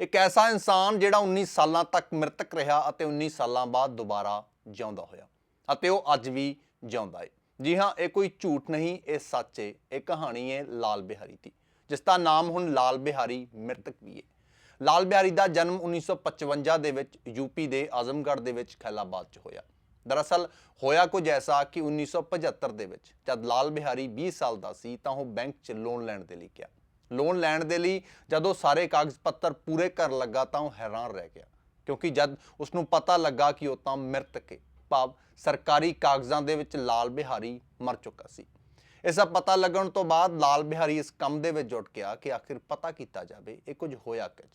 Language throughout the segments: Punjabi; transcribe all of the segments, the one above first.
ਇੱਕ ਐਸਾ ਇਨਸਾਨ ਜਿਹੜਾ 19 ਸਾਲਾਂ ਤੱਕ ਮ੍ਰਿਤਕ ਰਿਹਾ ਅਤੇ 19 ਸਾਲਾਂ ਬਾਅਦ ਦੁਬਾਰਾ ਜਿਉਂਦਾ ਹੋਇਆ ਅਤੇ ਉਹ ਅੱਜ ਵੀ ਜਿਉਂਦਾ ਹੈ ਜੀ ਹਾਂ, ਇਹ ਕੋਈ ਝੂਠ ਨਹੀਂ, ਇਹ ਸੱਚ ਹੈ ਇਹ ਕਹਾਣੀ ਹੈ ਲਾਲ ਬਿਹਾਰੀ ਦੀ, ਜਿਸ ਦਾ ਨਾਮ ਹੁਣ ਲਾਲ ਬਿਹਾਰੀ ਮ੍ਰਿਤਕ ਵੀ ਹੈ ਲਾਲ ਬਿਹਾਰੀ ਦਾ ਜਨਮ 1955 ਦੇ ਵਿੱਚ ਯੂਪੀ ਦੇ ਆਜ਼ਮਗੜ੍ਹ ਦੇ ਵਿੱਚ ਖੈਲਾਬਾਦ 'ਚ ਹੋਇਆ। ਦਰਅਸਲ ਹੋਇਆ ਕੁਝ ਐਸਾ ਕਿ 1975 ਦੇ ਵਿੱਚ ਜਦ ਲਾਲ ਬਿਹਾਰੀ 20 ਸਾਲ ਦਾ ਸੀ ਤਾਂ ਉਹ ਬੈਂਕ 'ਚ ਲੋਨ ਲੈਣ ਦੇ ਲਈ ਗਿਆ। ਲੋਨ ਲੈਣ ਦੇ ਲਈ ਜਦੋਂ ਸਾਰੇ ਕਾਗਜ਼ ਪੱਤਰ ਪੂਰੇ ਕਰਨ ਲੱਗਾ ਤਾਂ ਉਹ ਹੈਰਾਨ ਰਹਿ ਗਿਆ। ਕਿਉਂਕਿ ਜਦ ਉਸ ਨੂੰ ਪਤਾ ਲੱਗਾ ਕਿ ਉਹ ਤਾਂ ਮ੍ਰਿਤਕ ਹੈ ਭਾਵ ਸਰਕਾਰੀ ਕਾਗਜ਼ਾਂ ਦੇ ਵਿੱਚ ਲਾਲ ਬਿਹਾਰੀ ਮਰ ਚੁੱਕਾ ਸੀ। ਇਸ ਦਾ ਪਤਾ ਲੱਗਣ ਤੋਂ ਬਾਅਦ ਲਾਲ ਬਿਹਾਰੀ ਇਸ ਕੰਮ ਦੇ ਵਿੱਚ ਜੁਟ ਗਿਆ ਕਿ ਆਖਿਰ ਪਤਾ ਕੀਤਾ ਜਾਵੇ ਇਹ ਕੁਝ ਹੋਇਆ ਕਿਝ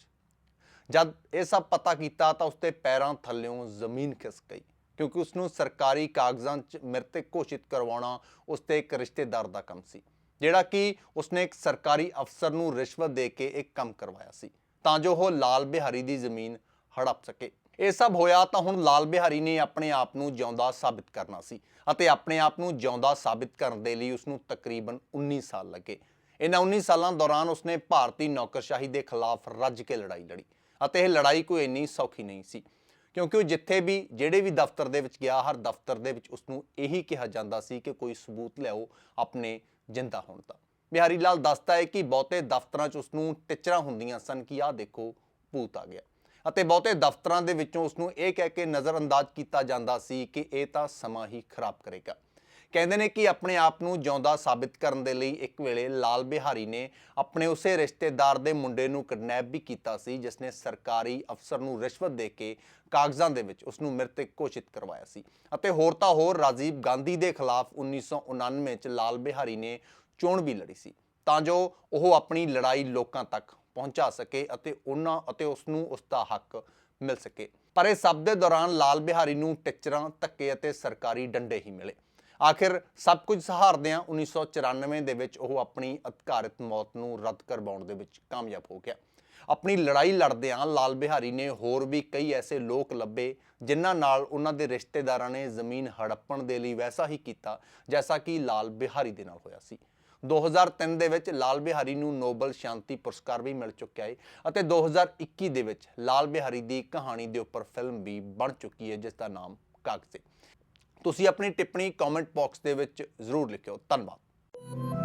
ਜਦ ਇਹ ਸਭ ਪਤਾ ਕੀਤਾ ਤਾਂ ਉਸਦੇ ਪੈਰਾਂ ਥੱਲਿਓਂ ਜ਼ਮੀਨ ਖਿਸਕ ਗਈ। ਕਿਉਂਕਿ ਉਸ ਨੂੰ ਸਰਕਾਰੀ ਕਾਗਜ਼ਾਂ 'ਚ ਮ੍ਰਿਤਕ ਘੋਸ਼ਿਤ ਕਰਵਾਉਣਾ ਉਸਤੇ ਇੱਕ ਰਿਸ਼ਤੇਦਾਰ ਦਾ ਕੰਮ ਸੀ। ਜਿਹੜਾ ਕਿ ਉਸਨੇ ਇੱਕ ਸਰਕਾਰੀ ਅਫਸਰ ਨੂੰ ਰਿਸ਼ਵਤ ਦੇ ਕੇ ਇੱਕ ਕੰਮ ਕਰਵਾਇਆ ਸੀ, ਤਾਂ ਜੋ ਉਹ ਲਾਲ ਬਿਹਾਰੀ ਦੀ ਜ਼ਮੀਨ ਹੜਪ ਸਕੇ। ਇਹ ਸਭ ਹੋਇਆ ਤਾਂ ਹੁਣ ਲਾਲ ਬਿਹਾਰੀ ਨੇ ਆਪਣੇ ਆਪ ਨੂੰ ਜਿਉਂਦਾ ਸਾਬਿਤ ਕਰਨਾ ਸੀ ਅਤੇ ਆਪਣੇ ਆਪ ਨੂੰ ਜਿਉਂਦਾ ਸਾਬਿਤ ਕਰਨ ਦੇ ਲਈ ਉਸ ਨੂੰ ਤਕਰੀਬਨ 19 ਸਾਲ ਲੱਗੇ। ਇਹਨਾਂ 19 ਸਾਲਾਂ ਦੌਰਾਨ ਉਸਨੇ ਭਾਰਤੀ ਨੌਕਰਸ਼ਾਹੀ ਦੇ ਖਿਲਾਫ ਰੱਜ ਕੇ ਲੜਾਈ ਲੜੀ ਅਤੇ ਇਹ ਲੜਾਈ ਕੋਈ ਇੰਨੀ ਸੌਖੀ ਨਹੀਂ ਸੀ, ਕਿਉਂਕਿ ਉਹ ਜਿੱਥੇ ਵੀ, ਜਿਹੜੇ ਵੀ ਦਫ਼ਤਰ ਦੇ ਵਿੱਚ ਗਿਆ, ਹਰ ਦਫ਼ਤਰ ਦੇ ਵਿੱਚ ਉਸ ਨੂੰ ਇਹੀ ਕਿਹਾ ਜਾਂਦਾ ਸੀ ਕਿ ਕੋਈ ਸਬੂਤ ਲਿਆਓ ਆਪਣੇ ਜਿੰਦਾ ਹੋਣ ਦਾ ਬਿਹਾਰੀ ਲਾਲ ਦੱਸਦਾ ਹੈ ਕਿ ਬਹੁਤੇ ਦਫ਼ਤਰਾਂ 'ਚ ਉਸ ਨੂੰ ਟਿਚਰਾਂ ਹੁੰਦੀਆਂ ਸਨ ਕਿ ਆਹ ਦੇਖੋ, ਭੂਤ ਆ ਗਿਆ। ਅਤੇ ਬਹੁਤੇ ਦਫ਼ਤਰਾਂ ਦੇ ਵਿੱਚੋਂ ਉਸ ਨੂੰ ਇਹ ਕਹਿ ਕੇ ਨਜ਼ਰਅੰਦਾਜ਼ ਕੀਤਾ ਜਾਂਦਾ ਸੀ ਕਿ ਇਹ ਤਾਂ ਸਮਾਂ ਹੀ ਖਰਾਬ ਕਰੇਗਾ। ਕਹਿੰਦੇ ਨੇ ਕਿ ਆਪਣੇ ਆਪ ਨੂੰ ਜਿਉਂਦਾ ਸਾਬਿਤ ਕਰਨ ਦੇ ਲਈ ਇੱਕ ਵੇਲੇ ਲਾਲ ਬਿਹਾਰੀ ਨੇ ਆਪਣੇ ਉਸੇ ਰਿਸ਼ਤੇਦਾਰ ਦੇ ਮੁੰਡੇ ਨੂੰ ਕਿਡਨੈਪ ਵੀ ਕੀਤਾ ਸੀ, ਜਿਸ ਨੇ ਸਰਕਾਰੀ ਅਫਸਰ ਨੂੰ ਰਿਸ਼ਵਤ ਦੇ ਕੇ ਕਾਗਜ਼ਾਂ ਦੇ ਵਿੱਚ ਉਸ ਨੂੰ ਮ੍ਰਿਤਕ ਘੋਸ਼ਿਤ ਕਰਵਾਇਆ ਸੀ। ਅਤੇ ਹੋਰ ਤਾਂ ਹੋਰ, ਰਾਜੀਵ ਗਾਂਧੀ ਦੇ ਖਿਲਾਫ 1999 ਚ ਲਾਲ ਬਿਹਾਰੀ ਨੇ ਚੋਣ ਵੀ ਲੜੀ ਸੀ। ਤਾਂ ਜੋ ਉਹ ਆਪਣੀ ਲੜਾਈ ਲੋਕਾਂ ਤੱਕ ਪਹੁੰਚਾ ਸਕੇ ਅਤੇ ਉਹਨਾਂ ਅਤੇ ਉਸ ਨੂੰ ਉਸ ਦਾ ਹੱਕ ਮਿਲ ਸਕੇ। ਪਰ ਇਹ ਸਭ ਦੇ ਦੌਰਾਨ ਲਾਲ ਬਿਹਾਰੀ ਨੂੰ ਟਿਚਰਾਂ, ਧੱਕੇ ਅਤੇ ਸਰਕਾਰੀ ਡੰਡੇ ਹੀ ਮਿਲੇ। ਆਖਿਰ ਸਭ ਕੁਝ ਸਹਾਰਦਿਆਂ 1994 ਦੇ ਵਿੱਚ ਉਹ ਆਪਣੀ ਅਧਿਕਾਰਿਤ ਮੌਤ ਨੂੰ ਰੱਦ ਕਰਵਾਉਣ ਦੇ ਵਿੱਚ ਕਾਮਯਾਬ ਹੋ ਗਿਆ। ਆਪਣੀ ਲੜਾਈ ਲੜਦਿਆਂ ਲਾਲ ਬਿਹਾਰੀ ਨੇ ਹੋਰ ਵੀ ਕਈ ਐਸੇ ਲੋਕ ਲੱਭੇ ਜਿਨ੍ਹਾਂ ਨਾਲ ਉਹਨਾਂ ਦੇ ਰਿਸ਼ਤੇਦਾਰਾਂ ਨੇ ਜ਼ਮੀਨ ਹੜੱਪਣ ਦੇ ਲਈ ਵੈਸਾ ਹੀ ਕੀਤਾ, ਜੈਸਾ ਕਿ ਲਾਲ ਬਿਹਾਰੀ ਦੇ ਨਾਲ ਹੋਇਆ ਸੀ। 2003 ਦੇ ਵਿੱਚ ਲਾਲ ਬਿਹਾਰੀ ਨੂੰ ਨੋਬਲ ਸ਼ਾਂਤੀ ਪੁਰਸਕਾਰ ਵੀ ਮਿਲ ਚੁੱਕਿਆ ਹੈ ਅਤੇ 2021 ਦੇ ਵਿੱਚ ਲਾਲ ਬਿਹਾਰੀ ਦੀ ਕਹਾਣੀ ਦੇ ਉੱਪਰ ਫਿਲਮ ਵੀ ਬਣ ਚੁੱਕੀ ਹੈ ਜਿਸ ਦਾ ਨਾਮ ਕਾਗਜ਼ੇ। ਤੁਸੀਂ ਆਪਣੀ ਟਿੱਪਣੀ ਕਮੈਂਟ ਬਾਕਸ ਦੇ ਵਿੱਚ ਜ਼ਰੂਰ ਲਿਖਿਓ। ਧੰਨਵਾਦ।